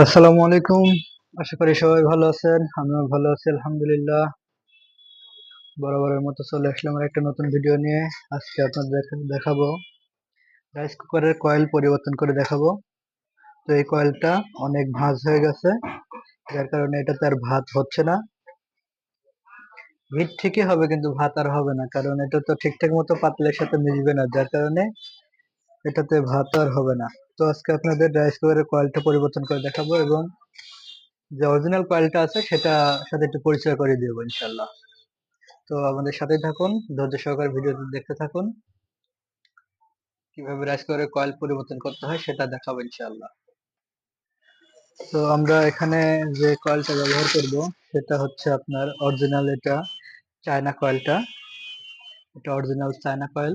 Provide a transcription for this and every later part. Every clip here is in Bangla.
আসসালামু আলাইকুম। আশা করি সবাই ভালো আছেন, আমিও ভালো আছি, আলহামদুলিল্লাহ। বরাবরের মতো চলে আসলাম একটা নতুন ভিডিও নিয়ে। আজকে আপনাদের দেখাবো। রাইস কুকারের কয়েল পরিবর্তন করে দেখাবো। তো এই কয়েলটা অনেক ভাঁজ হয়ে গেছে, যার কারণে এটাতে আর ভাত হচ্ছে না। হিট ঠিকই হবে কিন্তু ভাত আর হবে না, কারণ এটা তো ঠিকঠাক মতো পাতলের সাথে মিশবে না, যার কারণে এটাতে ভাত আর হবে না। তো আজকে আপনাদের রাইস কুকারের কয়েলটা পরিবর্তন করে দেখাবো এবং যে অরিজিনাল কয়েলটা আছে সেটা সাথে একটু পরিচয় করে দেবো ইনশাল্লাহ তো আমাদের সাথেই থাকুন, ধৈর্য সহকারে ভিডিওটি দেখতে থাকুন। কীভাবে রাইস কুকারের কয়েল পরিবর্তন করতে হয় সেটা দেখাবো ইনশাল্লাহ তো আমরা এখানে যে কয়েলটা ব্যবহার করব, সেটা হচ্ছে আপনার অরিজিনাল এটা চায়না কয়েলটা এটা অরিজিনাল চায়না কয়েল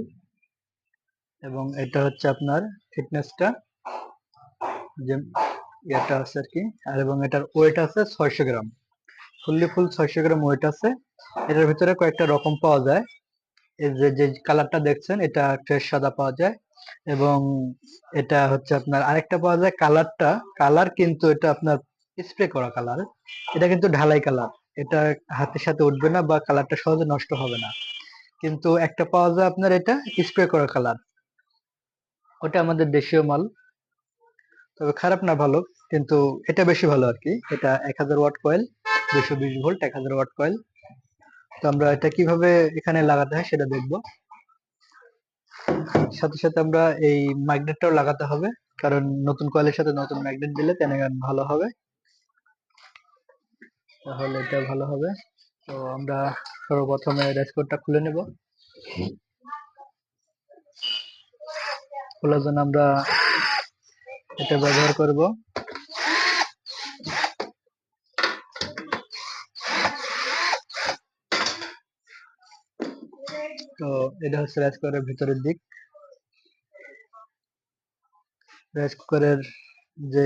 এবং এটা হচ্ছে আপনার ফিটনেসটা যে এটা আছে আর কি, আর এবং এটার ওয়েট আছে ছয়শো গ্রাম। ফুললি ফুল ছয়শো গ্রাম ওয়েট আছে। এটার ভিতরে কয়েকটা রকম পাওয়া যায়। এই যে যে কালারটা দেখছেন, এটা ফ্রেশ সাদা পাওয়া যায়। এবং এটা হচ্ছে আপনার আরেকটা পাওয়া যায় কালারটা কালার কিন্তু এটা আপনার স্প্রে করা কালার এটা কিন্তু ঢালাই কালার এটা হাতের সাথে উঠবে না বা কালারটা সহজে নষ্ট হবে না। কিন্তু একটা পাওয়া যায় আপনার এটা স্প্রে করা কালার ওটা আমাদের দেশীয় মাল। তবে খারাপ না ভালো, কিন্তু এটা বেশি ভালো আর কি এটা এক হাজার ওয়াট কয়েল দুশো বিশ ভোল্ট, এক হাজার ওয়াট কয়েল। তো আমরা এটা কীভাবে এখানে লাগাতে হয় সেটা দেখব। সাথে সাথে আমরা এই ম্যাগনেটটাও লাগাতে হবে, কারণ নতুন কয়েলের সাথে নতুন ম্যাগনেট দিলে তেনে গান ভালো হবে। তাহলে এটা ভালো হবে। তো আমরা সর্বপ্রথমে ড্যাশবোর্ডটা খুলে নেব। খোলার জন্য আমরা এটা ব্যবহার করব। তো এটা হচ্ছে রাইস কুকারের ভিতরের দিক। রাইস কুকারের যে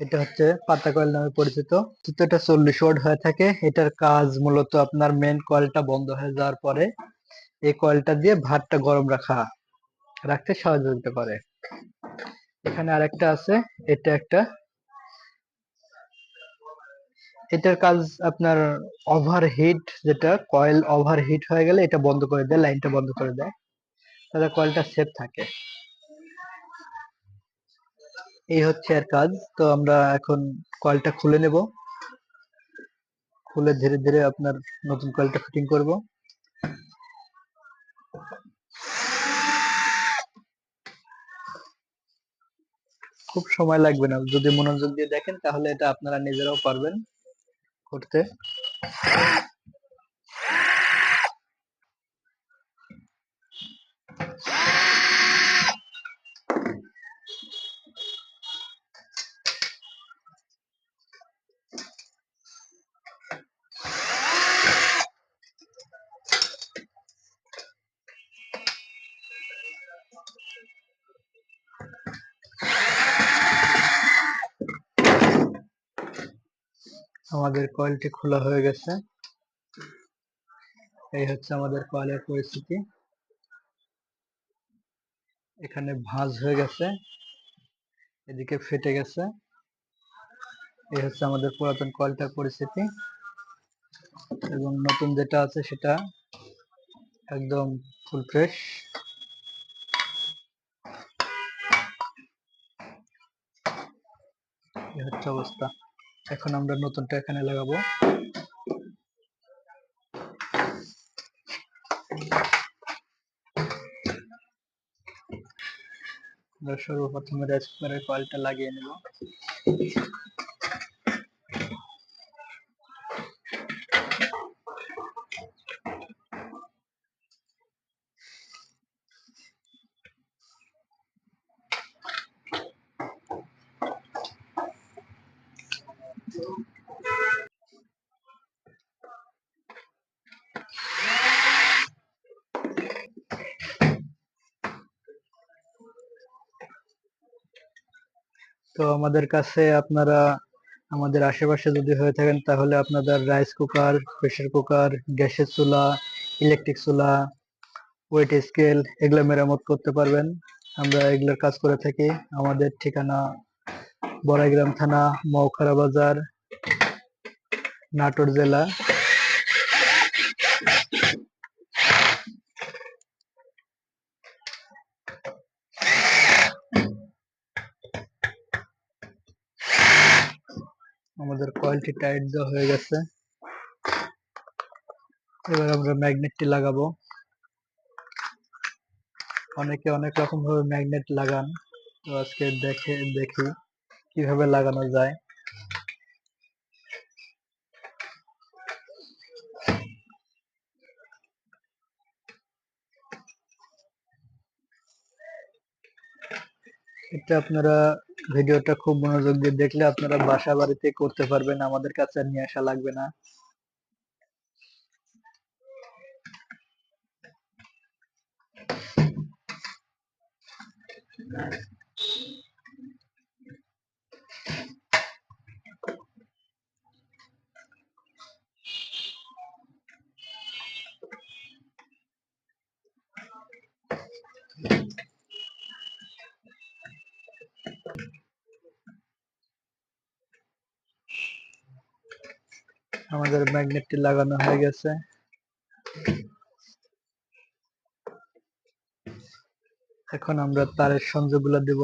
এটা হচ্ছে পাতা কয়েল নামে পরিচিত। কিন্তু এটা চল্লিশ ওয়াট হয়ে থাকে। এটার কাজ মূলত আপনার মেন কয়েলটা বন্ধ হয়ে যাওয়ার পরে এই কয়েলটা দিয়ে ভাতটা গরম রাখা, রাখতে সহযোগিতা করে এখানে আরেকটা আছে, এটা একটা। এটার কাজ আপনার ওভারহিট যেটা কয়েল ওভারহিট হয়ে গেলে এটা বন্ধ করে দেয় লাইনটা বন্ধ করে দেয়। তাহলে কয়েলটা সেফ থাকে। এই হচ্ছে এর কাজ। তো আমরা এখন কয়েলটা খুলে নেব। খুলে ধীরে ধীরে আপনার নতুন কয়েলটা ফিটিং করব। খুব সময় লাগবে না। যদি মনোযোগ দিয়ে দেখেন তাহলে এটা আপনারা নিজেরাও পারবেন করতে। আমাদের কয়েলটি খোলা হয়ে গেছে। এই হচ্ছে আমাদের কয়েলের পরিস্থিতি। এখানে ভাঁজ হয়ে গেছে, এদিকে ফেটে গেছে। এই হচ্ছে আমাদের পুরাতন কয়েলটার পরিস্থিতি। এবং নতুন যেটা আছে সেটা একদম ফুল ফ্রেশ হচ্ছে অবস্থা। এখন আমরা নতুনটা এখানে লাগাবো। আমরা সর্বপ্রথমে রেসকুকারের কয়েলটা লাগিয়ে নেব। তো আমাদের কাছে আপনারা আমাদের আশেপাশে যদি হয়ে থাকেন, তাহলে আপনাদের রাইস কুকার প্রেসার কুকার গ্যাসের চুলা ইলেকট্রিক চুলা ওয়েট স্কেল এগুলো মেরামত করতে পারবেন। আমরা এগুলোর কাজ করে থাকি। আমাদের ঠিকানা বড়াইগ্রাম থানা মৌখারা বাজার নাটোর জেলা। আমাদের কয়েলটি টাইট দেওয়া হয়ে গেছে। এবার আমরা ম্যাগনেটটি লাগাবো। অনেকে অনেক রকম ভাবে ম্যাগনেট লাগান। তো আজকে দেখে, দেখি কীভাবে লাগানো যায়। এটা আপনারা ভিডিওটা খুব মনোযোগ দিয়ে দেখলে আপনারা বাসা বাড়িতে করতে পারবেন, আমাদের কাছে নিয়ে আসা লাগবে না। আমাদের ম্যাগনেটটি লাগানো হয়ে গেছে। এখন আমরা তারের সংযোগগুলো দেব।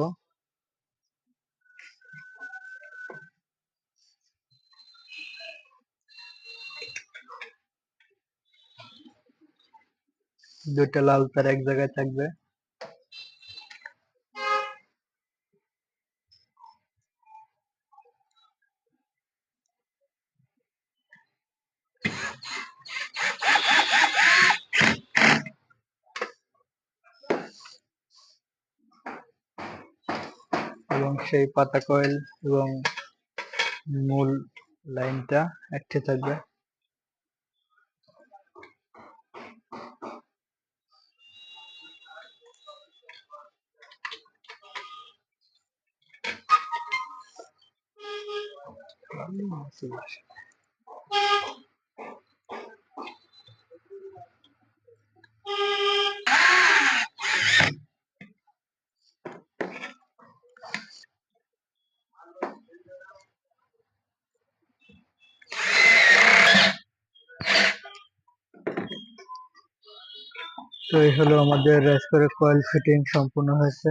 দুইটা লাল তার এক জায়গায় থাকবে এবং সেই পাতা কয়েল এবং মূল লাইনটা একটি থাকবে। তো এই হলো আমাদের রাইস করে কয়েল ফিটিং সম্পূর্ণ হয়েছে।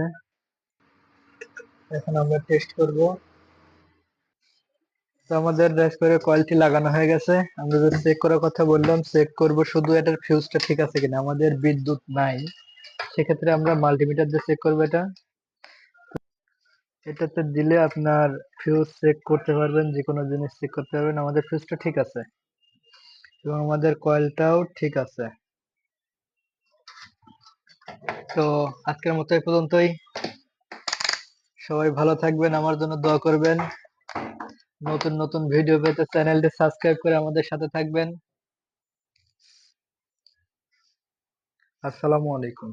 এখন আমরা টেস্ট করব। তো আমাদের রাইস করে কয়েলটি লাগানো হয়ে গেছে। আমরা যে চেক করার কথা বললাম চেক করব শুধু এটার ফিউজটা ঠিক আছে কিনা। আমাদের বিদ্যুৎ নাই। সেক্ষেত্রে আমরা মাল্টিমিটার দিয়ে চেক করব এটা। এটাতে দিলে আপনার ফিউজ চেক করতে পারবেন যে কোনো জিনিস চেক করতে পারবেন। আমাদের ফিউজটা ঠিক আছে। এবং আমাদের কয়েলটাও ঠিক আছে। তো আজকের মতো এই পর্যন্তই। সবাই ভালো থাকবেন, আমার জন্য দোয়া করবেন। নতুন নতুন ভিডিও পেতে চ্যানেলটি সাবস্ক্রাইব করে আমাদের সাথে থাকবেন। আসসালামু আলাইকুম।